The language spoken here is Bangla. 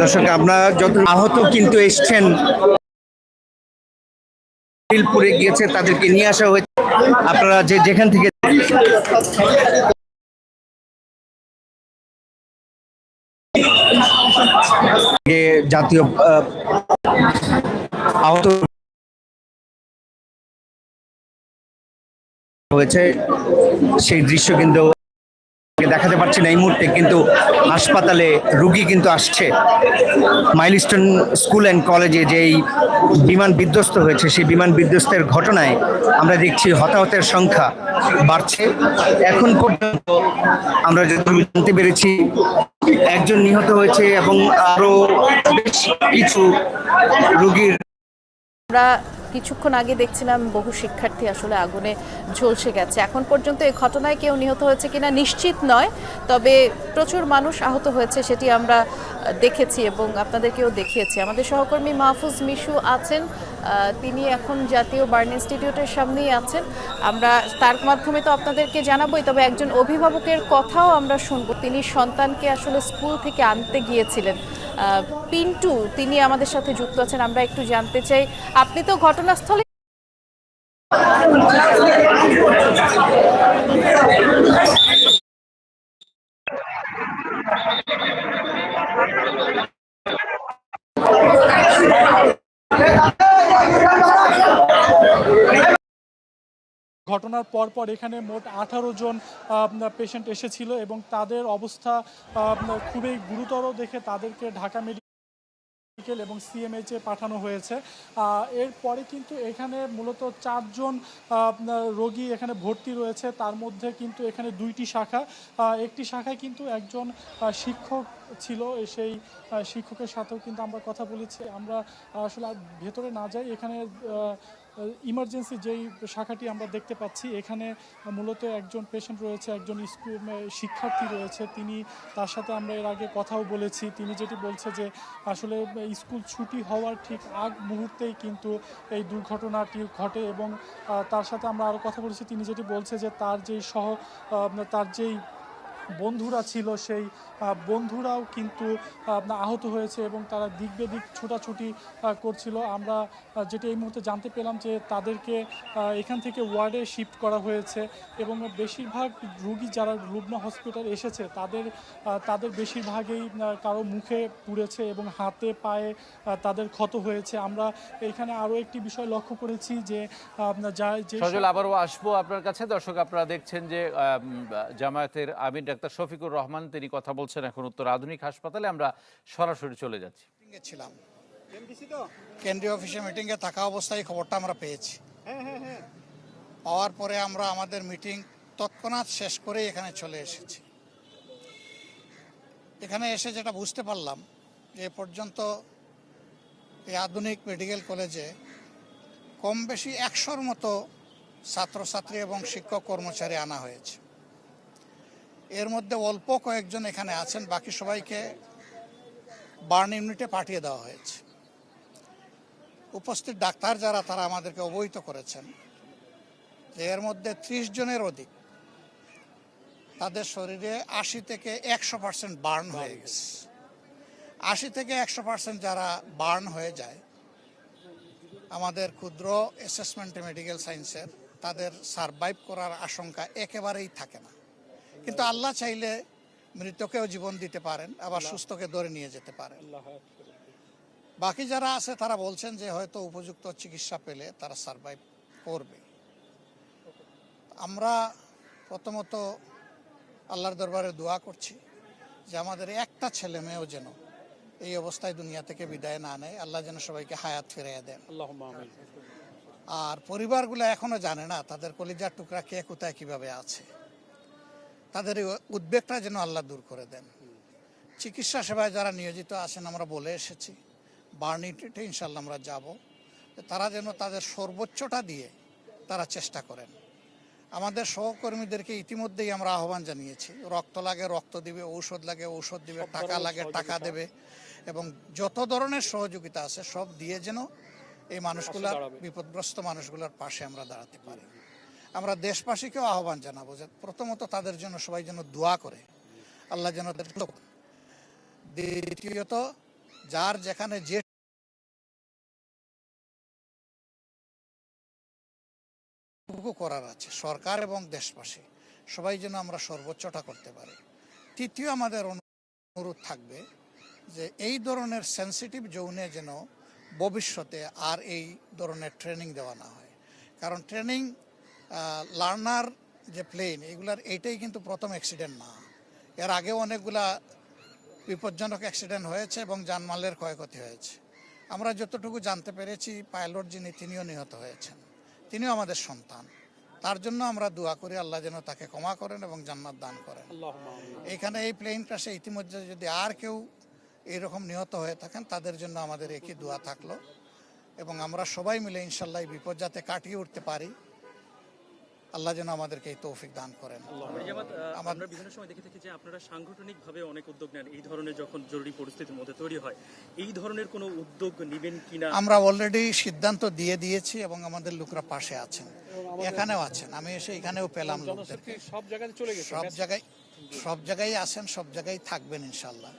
দর্শক আমরা যত আহত কিন্তু এসছেন দিলপুরে গিয়েছে, তাদেরকে নিয়ে আসা হয়েছে। আপনারা যে যেখান থেকে জাতীয় আহত হয়েছে, সেই দৃশ্য কিন্তু দেখাতে পারছি না এই মুহূর্তে, কিন্তু হাসপাতালে রুগী কিন্তু আসছে। মাইলস্টোন স্কুল অ্যান্ড কলেজে যেই বিমান বিধ্বস্ত হয়েছে, সেই বিমান বিধ্বস্তের ঘটনায় আমরা দেখছি হতাহতের সংখ্যা বাড়ছে। এখন পর্যন্ত আমরা যতদূর জানতে পেরেছি, একজন নিহত হয়েছে এবং আরও বেশ কিছু রুগীর আমরা কিছুক্ষণ আগে দেখছিলাম বহু শিক্ষার্থী আসলে আগুনে ঝলসে গেছে। এখন পর্যন্ত এই ঘটনায় কেউ নিহত হয়েছে কিনা নিশ্চিত নয়, তবে প্রচুর মানুষ আহত হয়েছে, সেটি আমরা দেখেছি এবং আপনাদেরকেও দেখিয়েছি। আমাদের সহকর্মী মাহফুজ মিশু আছেন তিনি এখন জাতীয় বার্ন ইনস্টিটিউটের সামনেই আছেন। আমরা তার মাধ্যমে তো আপনাদেরকে জানাবোই, তবে একজন অভিভাবকের কথাও আমরা শুনব। তিনি সন্তানকে আসলে স্কুল থেকে আনতে গিয়েছিলেন। পিন্টু, তিনি আমাদের সাথে যুক্ত আছেন, আমরা একটু জানতে চাই। আপনি তো ঘটনাস্থলে ঘটনার পরপর এখানে মোট আঠারো জন পেশেন্ট এসেছিল এবং তাদের অবস্থা খুবই গুরুতর দেখে তাদেরকে ঢাকা মেডিকেল এবং সিএমএইচে পাঠানো হয়েছে। এরপরে কিন্তু এখানে মূলত চারজন রোগী এখানে ভর্তি রয়েছে। তার মধ্যে কিন্তু এখানে দুইটি শাখা। একটি শাখায় কিন্তু একজন শিক্ষক ছিল সেই শিক্ষকের সাথেও কিন্তু আমরা কথা বলেছি। আমরা আসলে ভেতরে না যাই, এখানে ইমার্জেন্সি যেই শাখাটি আমরা দেখতে পাচ্ছি, এখানে মূলত একজন পেশেন্ট রয়েছে, একজন স্কুল শিক্ষার্থী রয়েছে। তিনি তার সাথে আমরা এর আগে কথাও বলেছি। তিনি যেটি বলছে যে, আসলে স্কুল ছুটি হওয়ার ঠিক আগ মুহূর্তেই কিন্তু এই দুর্ঘটনাটি ঘটে এবং তার সাথে আমরা আরও কথা বলেছি। তিনি যেটি বলছে যে, তার যেই সহ তার যেই বন্ধুরা ছিল সেই বন্ধুরাও কিন্তু আহ, আহত হয়েছে এবং তারা দিক বেদিক ছুটাছুটি করছিল। আমরা যেটা এই মুহূর্তে জানতে পেলাম যে তাদেরকে এখান থেকে ওয়ার্ডে শিফট করা হয়েছে এবং বেশিরভাগ রুগী যারা রুগ্ন হসপিটাল এসেছে তাদের তাদের বেশিরভাগেই কারও মুখে পুড়েছে এবং হাতে পায়ে তাদের ক্ষত হয়েছে। আমরা এখানে আরও একটি বিষয় লক্ষ্য করেছি যে সজল আবারও আসব আপনার কাছে। দর্শক আপনারা দেখছেন যে জামায়াতের আমির ডাক্তার শফিকুর রহমান তিনি কথা বলছেন এখন উত্তর আধুনিক হাসপাতালে। আমরা সরাসরি চলে যাচ্ছি। ছিলাম। কেন্দ্রীয় অফিসে মিটিংয়ে থাকা অবস্থায় খবরটা আমরা পেয়েছি। পাওয়ার পরে আমরা আমাদের মিটিং তৎক্ষণাৎ শেষ করেই এখানে চলে এসেছি। এখানে এসে যেটা বুঝতে পারলাম যে এ পর্যন্ত এই আধুনিক মেডিকেল কলেজে কম বেশি একশোর মতো ছাত্রছাত্রী এবং শিক্ষক কর্মচারী আনা হয়েছে। এর মধ্যে অল্প কয়েকজন এখানে আছেন, বাকি সবাইকে বার্ন ইউনিটে পাঠিয়ে দেওয়া হয়েছে। উপস্থিত ডাক্তার যারা, তারা আমাদেরকে অবহিত করেছেন যে এর মধ্যে ত্রিশ জনের অধিক, তাদের শরীরে আশি থেকে একশো পার্সেন্ট বার্ন হয়ে গেছে। আশি থেকে একশো পার্সেন্ট যারা বার্ন হয়ে যায়, আমাদের ক্ষুদ্র অ্যাসেসমেন্ট মেডিকেল সায়েন্সের তাদের সারভাইভ করার আশঙ্কা একেবারেই থাকে না। কিন্তু আল্লাহ চাইলে মৃতকেও জীবন দিতে পারেন আবার সুস্থকে ধরে নিয়ে যেতে পারেন। বাকি যারা আছে তারা বলছেন যে হয়তো উপযুক্ত চিকিৎসা পেলে তারা সারভাইভ করবে। আমরা প্রথমত আল্লাহর দরবারে দোয়া করছি যে আমাদের একটা ছেলে মেয়েও যেন এই অবস্থায় দুনিয়া থেকে বিদায় না নেয়। আল্লাহ যেন সবাইকে হায়াত ফিরিয়ে দেন। আর পরিবারগুলো এখনও জানে না তাদের কলিজার টুকরা কে কোথায় কীভাবে আছে। তাদের উদ্বেগটা যেন আল্লাহ দূর করে দেন। চিকিৎসা সেবায় যারা নিয়োজিত আছেন আমরা বলে এসেছি বার্নিটিতে ইনশাল্লাহ আমরা যাব। তারা যেন তাদের সর্বোচ্চটা দিয়ে তারা চেষ্টা করেন। আমাদের সহকর্মীদেরকে ইতিমধ্যেই আমরা আহ্বান জানিয়েছি রক্ত লাগে রক্ত দিবে ঔষধ লাগে ঔষধ দিবে টাকা লাগে টাকা দেবে এবং যত ধরনের সহযোগিতা আছে সব দিয়ে যেন এই মানুষগুলার বিপদগ্রস্ত মানুষগুলোর পাশে আমরা দাঁড়াতে পারি। আমরা দেশবাসীকেও আহ্বান জানাব যে প্রথমত তাদের জন্য সবাই যেন দোয়া করে। আল্লাহ যেন দ্বিতীয়ত, যার যেখানে যে করার আছে, সরকার এবং দেশবাসী, সবাই যেন আমরা সর্বোচ্চটা করতে পারি। তৃতীয় আমাদের অনুরোধ থাকবে যে এই ধরনের সেন্সিটিভ জোনে যেন ভবিষ্যতে আর এই ধরনের ট্রেনিং দেওয়া না হয়। কারণ ট্রেনিং লার্নার যে প্লেন এগুলার এইটাই কিন্তু প্রথম অ্যাক্সিডেন্ট না। এর আগেও অনেকগুলা বিপজ্জনক অ্যাক্সিডেন্ট হয়েছে এবং জানমালের ক্ষয়ক্ষতি হয়েছে। আমরা যতটুকু জানতে পেরেছি পাইলট যিনি তিনিও নিহত হয়েছেন। তিনিও আমাদের সন্তান। তার জন্য আমরা দোয়া করি আল্লাহ যেন তাকে ক্ষমা করেন এবং জান্নাত দান করেন। এখানে এই প্লেন ক্রাশে ইতিমধ্যে যদি আর কেউ এরকম নিহত হয়ে থাকেন তাদের জন্য আমাদের একই দোয়া থাকল। এবং আমরা সবাই মিলে ইনশাল্লাহ এই বিপদ যাতে কাটিয়ে উঠতে পারি। আল্লাহ যেন আমাদেরকে এই তৌফিক দান করেন। আমার- বিভিন্ন সময় দেখে থাকি যে আপনারা সাংগঠনিকভাবে অনেক উদ্যোগ নেন। এই ধরনের যখন জরুরি পরিস্থিতির মধ্যে তৈরি হয় এই ধরনের কোনো উদ্যোগ নেবেন কিনা? আমরা অলরেডি সিদ্ধান্ত দিয়ে দিয়েছি এবং আমাদের লোকরা পাশে আছেন। এখানেও আছেন। আমি এসে এখানেও পেলাম লোকদেরকে। সব জায়গায় চলে গেছে। সব জায়গায় সব জায়গায় আছেন সব জায়গায় থাকবেন ইনশাল্লাহ